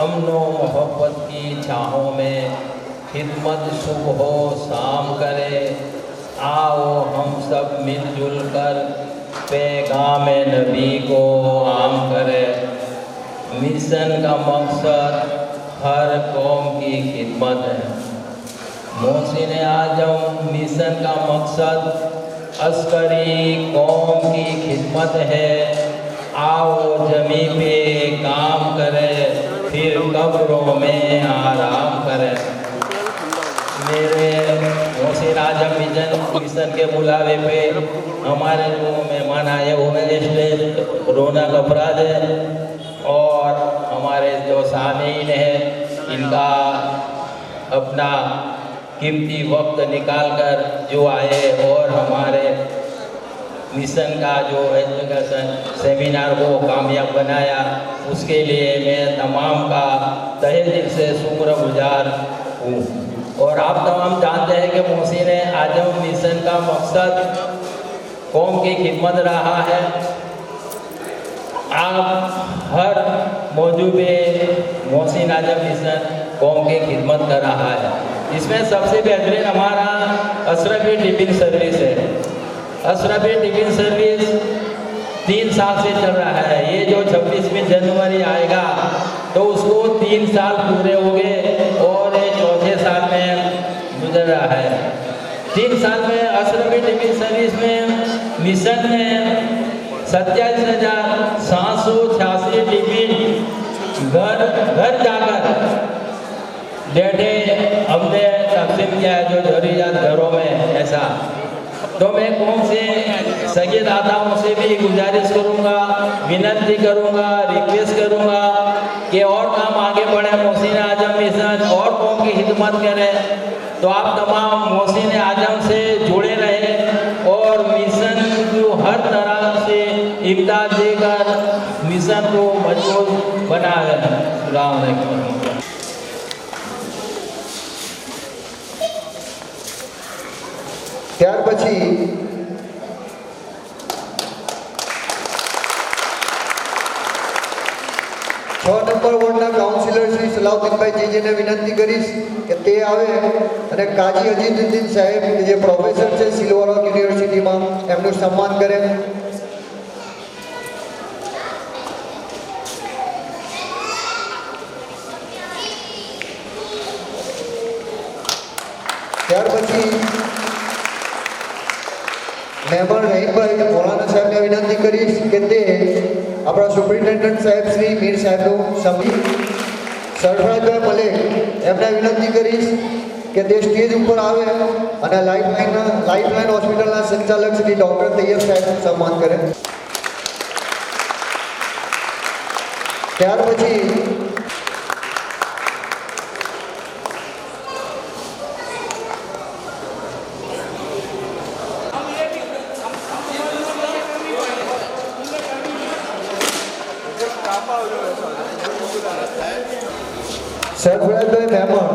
अमनो मोहब्बत की छाहों में खिदमत सुबह हो, शाम करे। आओ हम सब मिलजुल कर पैगाम नबी को आम करें। मिशन का मकसद हर कौम की खिदमत है। मोहसिन आज़म, मिशन का मकसद अस्करी कौम की खिदमत है। आओ जमी पे काम करें। कब्रों में आराम करें। मेरे मोहसिन आज़म मिशन मिशन के बुलावे पे हमारे जो मेहमान आए हुए हैं स्टेज रौनक अपराध है और हमारे जो सामीन हैं, इनका अपना कीमती वक्त निकाल कर जो आए और हमारे मिशन का जो एजुकेशन सेमिनार को कामयाब बनाया, उसके लिए मैं तमाम का तहे दिल से शुक्र गुजार हूँ। और आप तमाम जानते हैं कि मोहसिन आज़म मिशन का मकसद कौम की खिदमत रहा है। आप हर मौजू में मोहसिन आज़म मिशन कौम की खिदमत कर रहा है। इसमें सबसे बेहतरीन हमारा अशरफी टिफ़िन सर्विस है। अशरफी टिफ़िन सर्विस तीन साल से चल रहा है। ये जो छब्बीसवीं जनवरी आएगा तो उसको तीन साल पूरे हो गए और ये चौथे साल में गुजर रहा है। तीन साल में अशरफी टिफ़िन सर्विस में मिशन में सत्ताईस हज़ार सात सौ छियासी टिफ़िन घर घर जाकर बैठे, हमने तकसीम किया है जो जरूरियात घरों में, ऐसा। तो मैं कौन से सगे दाताओं से भी गुजारिश करूँगा, विनती करूँगा रिक्वेस्ट करूँगा कि और काम आगे बढ़े। मोहसिन आज़म मिशन और कौम की खिदमत करें। तो आप तमाम मोहसिन आज़म से जुड़े रहे और मिशन को हर तरह से इमदाद देकर मिशन को मज़बूत बना है પછી છ નંબર વોર્ડના કાઉન્સિલર શ્રી સલાઉદ્દીનભાઈ જીજીને વિનંતી કરીશ કે તે આવે અને કાજી અજીઝુદ્દીન સાહેબ, જે પ્રોફેસર છે સિલવારા યુનિવર્સિટીમાં, એમનું સન્માન કરે. ત્યાર પછી મહેમાન મોલાના સાહેબને વિનંતી કરીશ કે તે આપણા સુપ્રિન્ટેન્ડન્ટ સાહેબ શ્રી મીર સાહેબનું સમી સરફરાજભાઈ મલેક એમને વિનંતી કરીશ કે તે સ્ટેજ ઉપર આવે અને લાઈફલાઈનના લાઈફલાઈન હોસ્પિટલના સંચાલક શ્રી ડૉક્ટર તૈયબ સાહેબનું સન્માન કરે. ત્યાર પછી સરફરાજભાઈ મહેમાન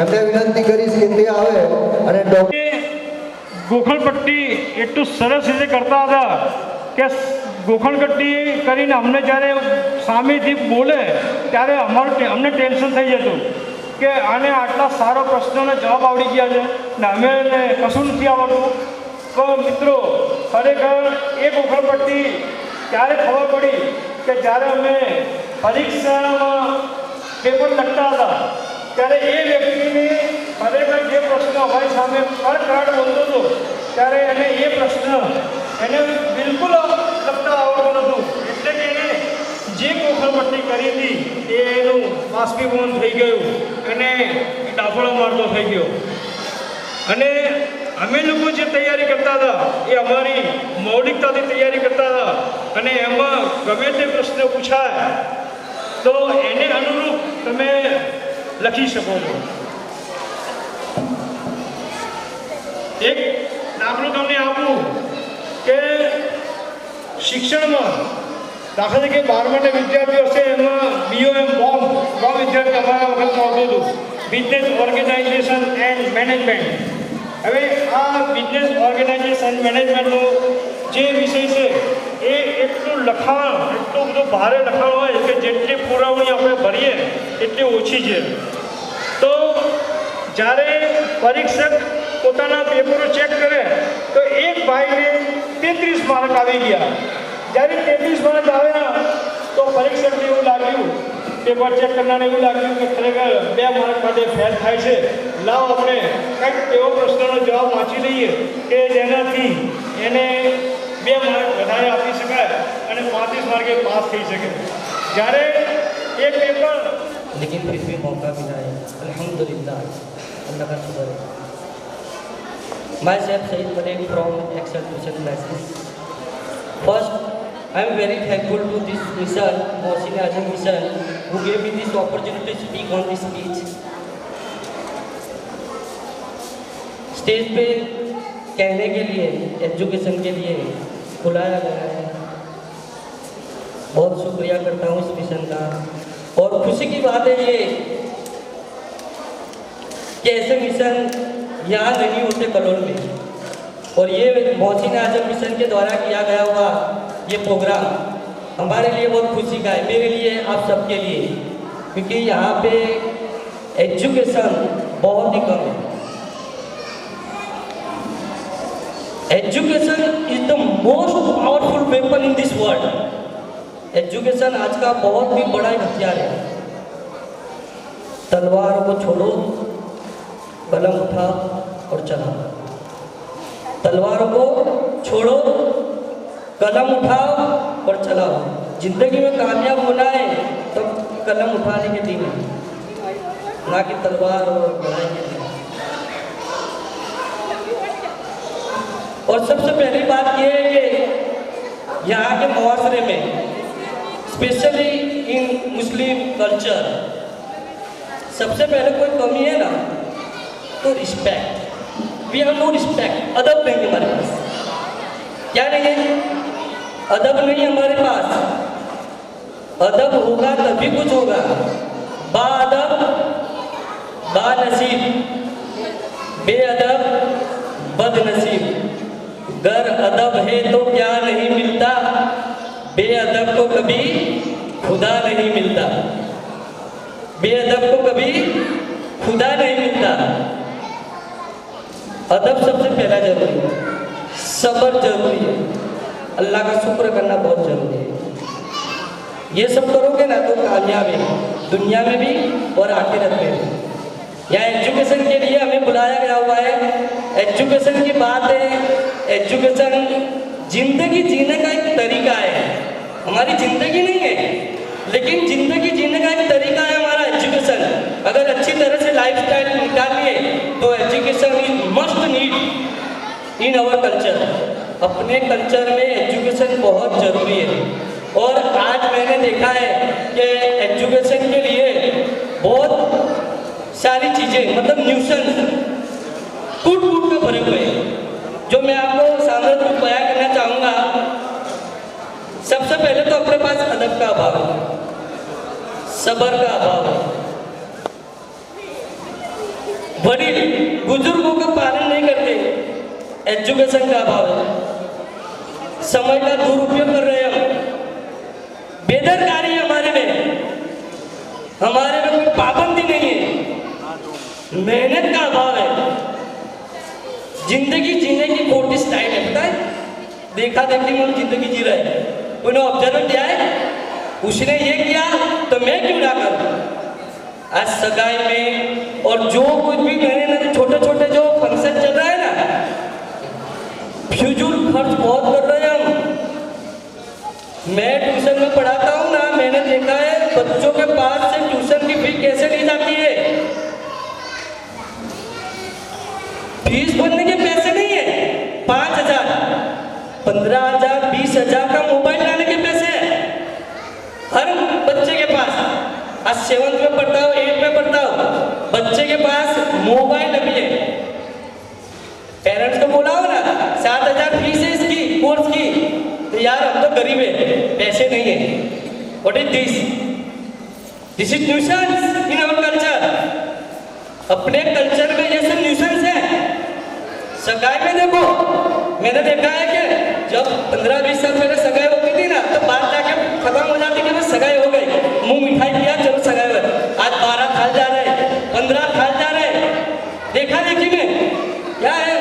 એમને વિનંતી કરીશ કે તે આવે ગોખણપટ્ટી એટલું સરસ રીતે કરતા હતા કે ગોખણપટ્ટી કરીને અમને જ્યારે સામેથી બોલે ત્યારે અમારું અમને ટેન્શન થઈ જતું કે આને આટલા સારો પ્રશ્નોને જવાબ આવડી ગયા છે ને અમે કશું નથી આવડતું. તો મિત્રો, ખરેખર એ ગોખણપટ્ટી ત્યારે ખબર પડી? કે જ્યારે અમે પરીક્ષામાં પેપર લખતા હતા, ત્યારે એ વ્યક્તિને ખરેખર જે પ્રશ્ન અમારી સામે કડકડ બોલતો હતો, ત્યારે એને એ પ્રશ્ન એને બિલકુલ લખતા આવડતું નહોતું. એટલે કે એને જે કોખલપટ્ટી કરી હતી, એ એનું બાષ્પીભવન થઈ ગયું અને ડાફળો મારતો થઈ ગયો. અને અમે લોકો જે તૈયારી કરતા હતા, એ અમારી મૌલિકતાથી તૈયારી કરતા હતા. અને એમાં ગમે તે પ્રશ્ન પૂછાય, તો એને અનુરૂપ તમે લખી શકો છો. એક દાખલો તમને આપું કે શિક્ષણમાં દાખલા તરીકે બારમાના વિદ્યાર્થીઓ છે, એમાં બીઓએમ બોમ્બ બોમ્બ વિદ્યાર્થી અમારા વખતમાં આવતું હતું. બિઝનેસ ઓર્ગેનાઇઝેશન એન્ડ મેનેજમેન્ટ હવે આ બિઝનેસ ઓર્ગેનાઇઝેશન મેનેજમેન્ટનો લખાણ, એટલું બધું ભારે લખાણ હોય કે જેટલી પુરવણી આપણે ભરીએ, એટલી ઓછી છે. તો જ્યારે પરીક્ષક પોતાના પેપરો ચેક કરે, તો એક ભાઈને તેત્રીસ માર્ક આવી ગયા. જ્યારે તેત્રીસ માર્ક આવ્યા, તો પરીક્ષકને એવું લાગ્યું, પેપર ચેક કરનારને એવું લાગ્યું કે ખરેખર બે માર્ક માટે ફેલ થાય છે. લાવ આપણે કંઈક એવો પ્રશ્નનો જવાબ વાંચી લઈએ કે જેનાથી એને અને પાંત્રીસ માર્કે પાસ થઈ શકે જ્યારે એ પેપર लेकिन फिर भी मौका मिला है अल्हम्दुलिल्लाह अल्लाह का शुक्र है myself Saeed Malik from Excel tuition classes first I am very thankful to this mission Mohsin Azam mission who gave me this opportunity to speak on this speech stage पे कहने के लिए एजुकेशन के लिए बुलाया गया है बहुत शुक्रिया करता हूँ इस मिशन का। और खुशी की बात है ये, कि ऐसे मिशन यहाँ नहीं होते कलोल में। और ये मोहसिन आज़म मिशन के द्वारा किया गया हुआ ये प्रोग्राम हमारे लिए बहुत खुशी का है, मेरे लिए, आप सबके लिए। क्योंकि यहाँ पे एजुकेशन बहुत ही कम है। Education is the most powerful weapon in this world. Education आज का बहुत ही बड़ा हथियार है। तलवार को छोड़ो, कलम उठाओ और चलाओ। तलवार को छोड़ो, कलम उठाओ और चलाओ। ज़िंदगी में कामयाब होना है, तब कलम उठाने के दिन ना कि तलवार और लड़ाई के और सबसे पहली बात यह है कि यहाँ के मुआसरे में स्पेशली इन मुस्लिम कल्चर सबसे पहले कोई कमी है ना तो respect we have no respect अदब नहीं हमारे पास. क्या नहीं है? अदब नहीं हमारे पास. अदब होगा तभी कुछ होगा. बाअदब, बानसीब. बेअदब, बदनसीब. गर अदब है तो क्या नहीं मिलता? बेअदब को कभी खुदा नहीं मिलता। बेअदब को कभी खुदा नहीं मिलता। अदब सबसे पहला ज़रूरी है। सब्र ज़रूरी है। अल्लाह का शुक्र करना बहुत ज़रूरी है। ये सब करोगे ना तो कामयाब है। दुनिया में भी और आखिरत में भी। यहाँ एजुकेशन के लिए हमें बुलाया गया हुआ है। एजुकेशन की बात है। एजुकेशन ज़िंदगी जीने का एक तरीका है। हमारी ज़िंदगी नहीं है। लेकिन ज़िंदगी जीने का एक तरीका है हमारा एजुकेशन अगर अच्छी तरह से लाइफ स्टाइल निकालिए तो education is must need in our culture अपने कल्चर में एजुकेशन बहुत ज़रूरी है। और आज मैंने देखा है कि एजुकेशन के लिए बहुत सारी चीज़ें मतलब न्यूसन कूट कूट के भरे हुए हैं जो मैं आपको सामने रूप बयां करना चाहूँगा सबसे पहले तो अपने पास अदब का अभाव है। सबर का अभाव है। वडील बुज़ुर्गों का पालन नहीं करते, एजुकेशन का अभाव है। समय का दुरुपयोग कर रहे हैं हम। बेदरकारी हमारे में हमारे में कोई पाबंदी नहीं है। मेहनत का अभाव है। ज़िंदगी जीने की खोटी स्टाइल है, पता है? देखा देखी में ज़िंदगी जी रहे हैं। उन्हें ऑब्ज़र्व किया है? उसने ये किया तो मैं क्यों ना करूँ? आज सगाई में, और जो कुछ भी मैंने ना छोटे छोटे जो फ़ंक्शन चल रहा है ना फ्यूजूल खर्च बहुत कर रहे हैं हम। मैं ट्यूशन में पढ़ाता हूँ ना, मैंने देखा है, बच्चों के पास से ट्यूशन की फ़ीस कैसे ली जाती है? फ़ीस भरने के पैसे नहीं है, पाँच हज़ार, पंद्रह हज़ार, बीस हज़ार का मोबाइल हर बच्चे के पास, आज सेवंथ में पढ़ता हो एट में पढ़ता हो, बच्चे के पास मोबाइल अभी है। पेरेंट्स को बोला हो ना, सात हज़ार फ़ीस है इसकी कोर्स की। तो यार, हम तो गरीब है, पैसे नहीं है। What is this this is nuisance in our culture अपने कल्चर में ये सब न्यूसेंस है। सगाई में देखो, मैंने देखा है कि जब पंद्रह बीस साल पहले सगाई होती थी ना तो बात खत्म हो जाती कि सगाई हो गई। मुँह मिठाई किया चलो सगाई हो आज बारह थाल जा रहे पंद्रह थाल जा रहे देखा देखी में, क्या है?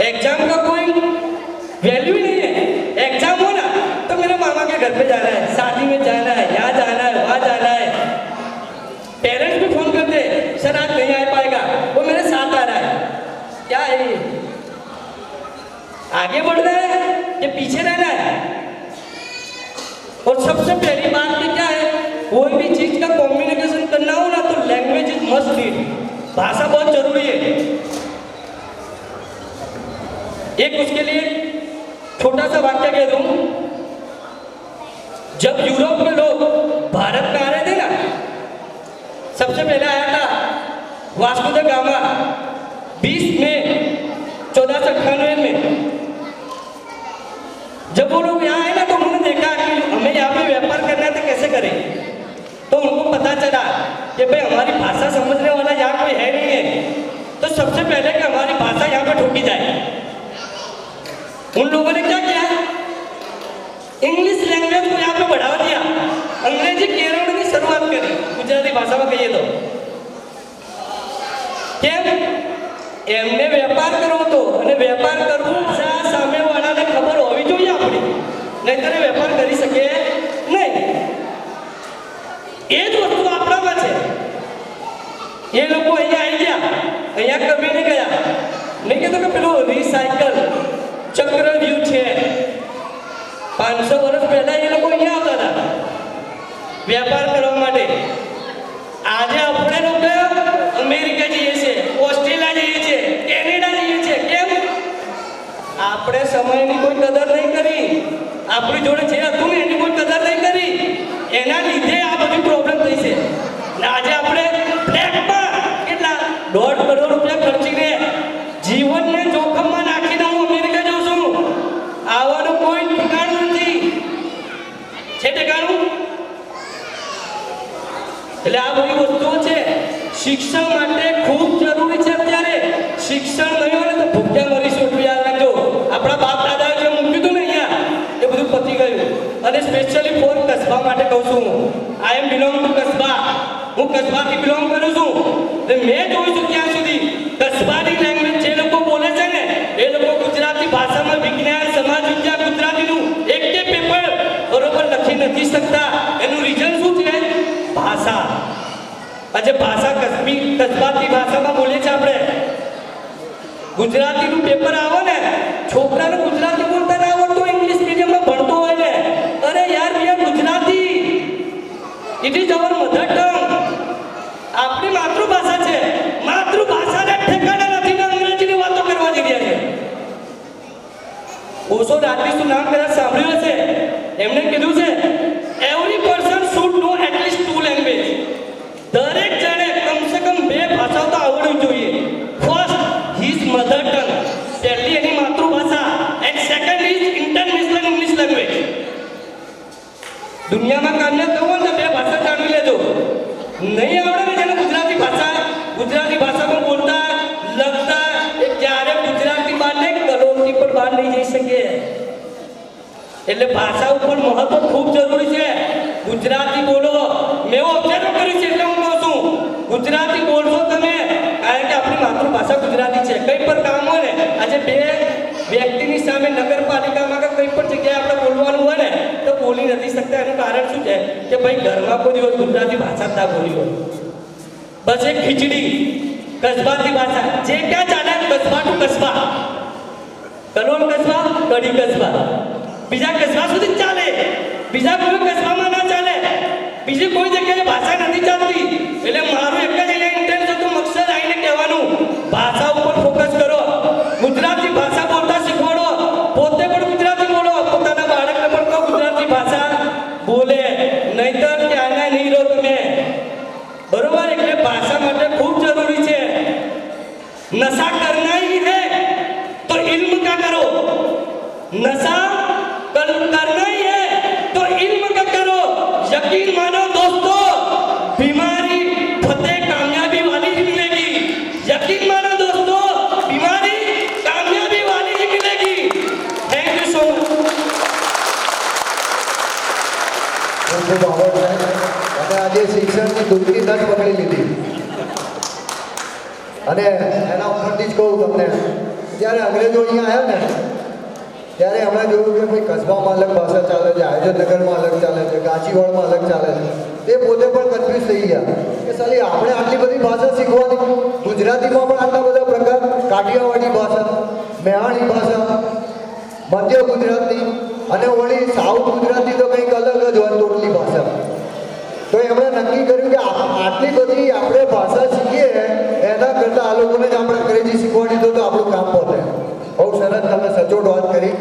एग्ज़ाम का कोई वैल्यू ही नहीं है। एग्ज़ाम हो ना तो मेरे मामा के घर पे जाना है, शादी में जाना है, यहाँ जाना है, वहाँ जाना है। पेरेंट्स भी फ़ोन करते सर, आज नहीं आ पाएगा। वो मेरे साथ आ रहा है। क्या है ये? आगे बढ़ना है कि पीछे रहना है। सबसे पहली बात तो क्या है? कोई भी चीज़ का कॉम्युनिकेशन करना हो ना तो लैंग्वेज इज़ मस्ट लीड भाषा बहुत ज़रूरी है। एक उसके लिए छोटा सा वाक्य कह दूँ। जब यूरोप के लोग भारत में आ रहे थे ना, सबसे पहले आया था वास्को द गामा 20 मई चौदह सौ अट्ठानवे में। जब वो लोग यहाँ आए ना तो उन्होंने देखा कि हमें यहाँ पे व्यापार करना है तो कैसे करें तो उनको पता चला कि भाई हमारी भाषा समझने वाला यहाँ कोई है नहीं है तो सबसे पहले कि हमारी भाषा यहाँ पे ठोकी जाए उन लोगों ने क्या किया इंग्लिश लैंग्वेज को यहाँ पे बढ़ावा दिया अंग्रेजी केरल की शुरुआत करी गुजराती भाषा में कहिए तो કેમ એમને વેપાર કરવો હતો અને વેપાર કરવું છે આ સામેવાળાને ખબર હોવી જોઈએ આપણી નહીંતર એ વેપાર કરી શકે નહીં એ જ વસ્તુ આપણામાં છે. એ લોકો અહીંયા આવી ગયા. અહીંયા કમીને ગયા. નહીં કીધું કે પેલું રિસાયકલ ચક્રવ્યૂહ છે. પાંચસો વર્ષ પહેલા એ લોકો અહીંયા આવતા હતા. વેપાર કરવા માટે. આજે આપણે લોકો અમેરિકા જઈએ છીએ, ઓસ્ટ્રેલિયા જઈએ છીએ, કેનેડા જઈએ છીએ. કેમ? આપણે સમયની કોઈ કદર નહીં કરી. આપણી જોડે જે હતું ને એની કોઈ કદર નહીં કરી એના લીધે આ બધી પ્રોબ્લેમ થઈ છે. ને આજે આપણે ફ્લેટમાં કેટલા? દોઢ કરોડ રૂપિયા ખર્ચીને જીવનને જોખમમાં નાખીને હું અમેરિકા જાઉં છું. આવવાનું કોઈ ઠેકાણું નથી. છે ઠેકાણું? એટલે આ બધી વસ્તુઓ છે. શિક્ષણ માટે ખૂબ જરૂરી છે અત્યારે. શિક્ષણ નહીં હોય ને તો ભૂખ્યા મરીશું એટલું યાદ રાખજો આપણા બાપ દાદાએ જે મૂક્યું હતું ને અહીંયા એ બધું પતી ગયું અને સ્પેશિયલી ફોર કસ્બા માટે કહું છું બિલોંગ ટુ કસ્બા હું કસ્બાથી બિલોંગ કરું છું ને મેં જોયું છું ત્યાં સુધી કસ્બાની લેંગ્વેજ જે લોકો બોલે છે ને એ લોકો ગુજરાતી ભાષામાં વિજ્ઞાન સમાજ વિજ્ઞાન ગુજરાતીનું એક કે પેપર બરોબર લખી નથી શકતા એનું રીઝન શું છે ભાષા આજે ભાષા કસ્બી કસ્બાતી ભાષામાં બોલીએ છીએ આપણે ગુજરાતીનું પેપર આવે ને છોકરાનું ગુજરાતી બોલતા ના આવડતું ઇંગ્લિશ મીડિયમમાં ભણતો હોય ને અરે યાર we are Gujarati it our mother tongue આપણી માતૃભાષા છે. માતૃભાષાને ઠેકાણે નથી ને અંગ્રેજીની વાતો કરવા જઈ રહ્યા છે. ઓશો આર્ટિસ્ટનું નામ કદાચ સાંભળ્યું હશે. એમણે કીધું છે બોલી નથી શકતા એનું કારણ શું છે કે ભાઈ ઘરમાં કોઈ દિવસ ગુજરાતી ભાષા જ ના બોલી હોય બસ એક ખીચડી કસ્બાતી ભાષા જે ક્યાં ચાલે કસ્બા ટુ કસ્બા કલોલ કસ્બા કડી કસ્બા બીજા કસ્બા સુધી જ ચાલે બીજા કોઈ કસ્બામાં ના ચાલે બીજી કોઈ જગ્યાએ ભાષા નથી ચાલતી એટલે મારું એક જ ખૂબ આવડ છે અને આજે શિક્ષણની દૂરથી નસ પકડી લીધી. અને એના ઉપરથી જ કહું તમને, જ્યારે અંગ્રેજો અહીંયા આવ્યા ને, ત્યારે અમે જોયું કે ભાઈ કસ્બામાં અલગ ભાષા ચાલે છે આયોજનનગરમાં અલગ ચાલે છે ગાંચીવાડમાં અલગ ચાલે છે. તે પોતે પણ કન્ફ્યુઝ થઈ ગયા કે સાલી આપણે આટલી બધી ભાષા શીખવાની? ગુજરાતીમાં પણ આટલા બધા પ્રકાર, કાઠિયાવાડી ભાષા, મેહાણી ભાષા, મધ્ય ગુજરાતી અને વળી સાઉથ ગુજરાતી તો કંઈક અલગ જ હોય ટોટલી ભાષા. તો એમણે નક્કી કર્યું કે આટલી બધી આપણે ભાષા શીખીએ, એના કરતાં આ લોકોને જ આપણે અંગ્રેજી શીખવાડી દો તો આપણું કામ પહોંચે. બહુ સરસ તમે સચોટ વાત કરી.